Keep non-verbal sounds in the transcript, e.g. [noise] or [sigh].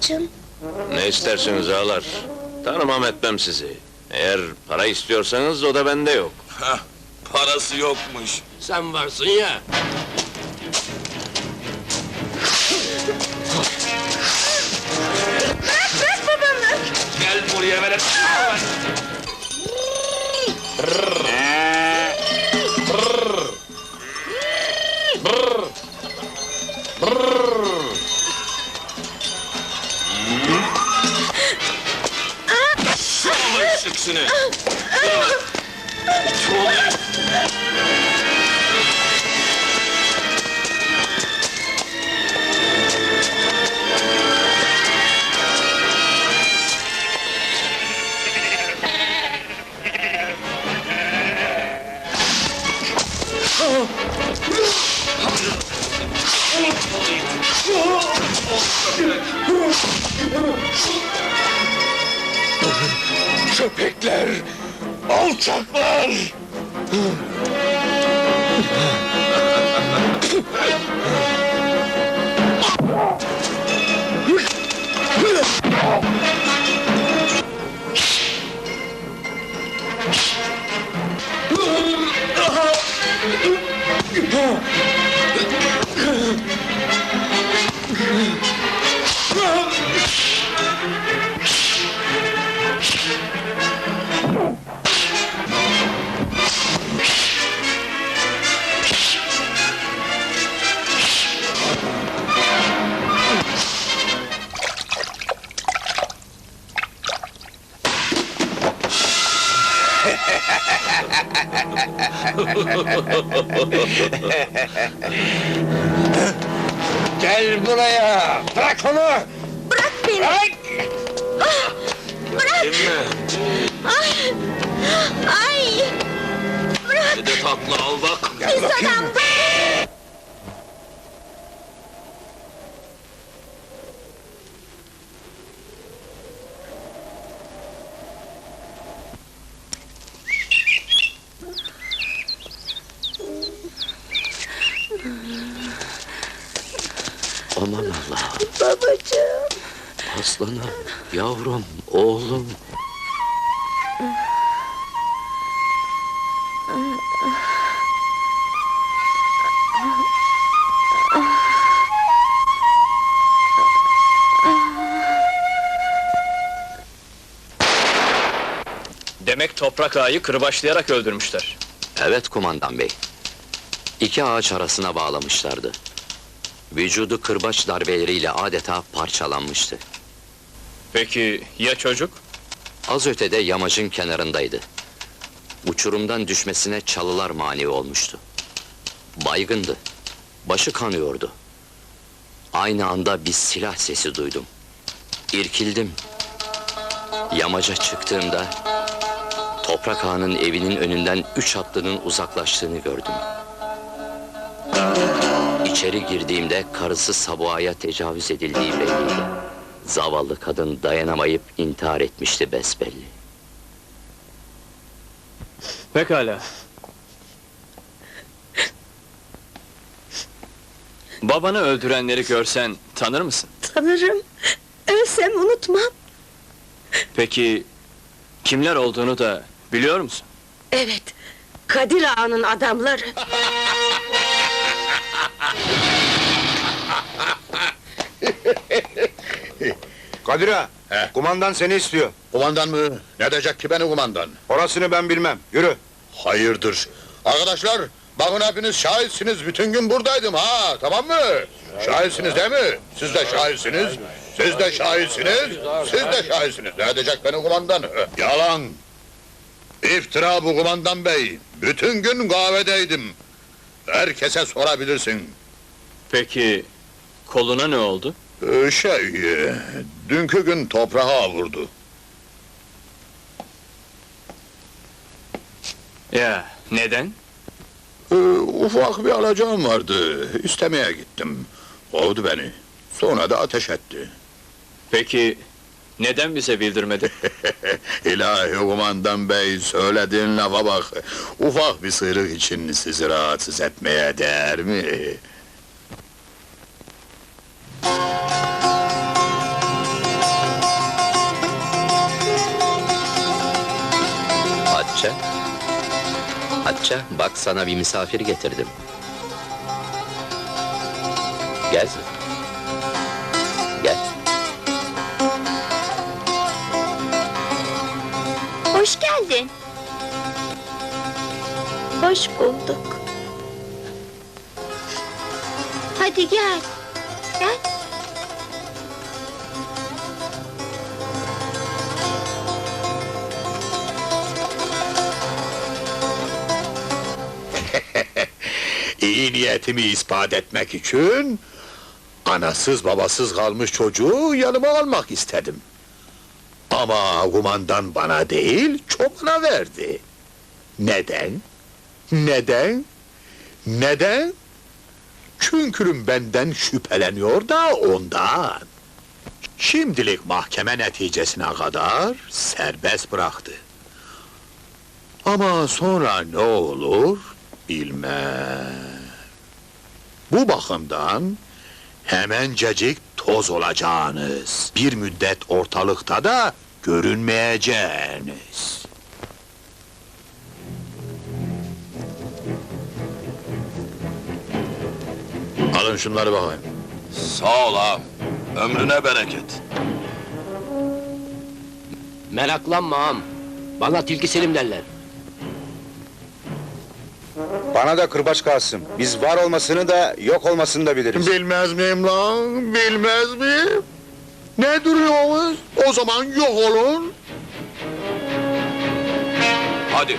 babacığım. Ne istersiniz ağalar? Tanımam etmem sizi. Eğer para istiyorsanız o da bende yok. Heh, parası yokmuş. Sen varsın ya. Sol eşeksini. Sol [laughs] Köpekler! Alçaklar! [laughs] [laughs] Gel buraya! Bırak onu! Bırak beni! Bırak! Bırak! Değil mi? Ay! Ay! Bırak! Bir de tatlı al bak. Pis adam bırak! Aslanım, yavrum, oğlum. Demek toprak ağayı kırbaçlayarak öldürmüşler. Evet kumandan bey. İki ağaç arasına bağlamışlardı. Vücudu kırbaç darbeleriyle adeta parçalanmıştı. Peki ya çocuk? Az ötede yamacın kenarındaydı. Uçurumdan düşmesine çalılar mani olmuştu. Baygındı. Başı kanıyordu. Aynı anda bir silah sesi duydum. İrkildim. Yamaca çıktığımda Toprak Ağa'nın evinin önünden üç atlının uzaklaştığını gördüm. İçeri girdiğimde karısı Sabuha'ya tecavüz edildiği belliydi. Zavallı kadın dayanamayıp intihar etmişti besbelli. Pekala. Babanı öldürenleri görsen tanır mısın? Tanırım. Ölsem unutmam. Peki kimler olduğunu da biliyor musun? Evet. Kadir Ağa'nın adamları. [laughs] Kadir ağa, kumandan seni istiyor. Kumandan mı? Ne diyecek ki beni kumandan? Orasını ben bilmem. Yürü. Hayırdır? Arkadaşlar, bakın hepiniz şahitsiniz, bütün gün buradaydım ha, tamam mı? Şahitsiniz değil mi? Siz de şahitsiniz, siz de şahitsiniz, siz de şahitsiniz. Ne edecek beni kumandan? Yalan! İftira bu kumandan bey. Bütün gün kahvedeydim. Herkese sorabilirsin. Peki koluna ne oldu? Ee, şey, e, dünkü gün toprağa vurdu. Ya neden? Ee, ufak bir alacağım vardı. İstemeye gittim. Kovdu beni. Sonra da ateş etti. Peki neden bize bildirmedi? [laughs] İlahi kumandan bey söylediğin lafa bak. Ufak bir sıyrık için sizi rahatsız etmeye değer mi? Paşa, bak sana bir misafir getirdim. Gel. Gel. Hoş geldin. Hoş bulduk. Hadi gel. Gel. İyi niyetimi ispat etmek için anasız babasız kalmış çocuğu yanıma almak istedim. Ama kumandan bana değil, çobana verdi. Neden? Neden? Neden? Çünkü benden şüpheleniyor da ondan. Şimdilik mahkeme neticesine kadar serbest bıraktı. Ama sonra ne olur bilmem. Bu bakımdan hemencecik toz olacağınız. Bir müddet ortalıkta da görünmeyeceğiniz. Alın şunları bakayım. Sağ ol ağam. Ömrüne bereket. Meraklanma ağam. Bana tilki Selim derler. Bana da kırbaç Kasım. Biz var olmasını da yok olmasını da biliriz. Bilmez miyim lan? Bilmez miyim? Ne duruyorsunuz? O zaman yok olun. Hadi.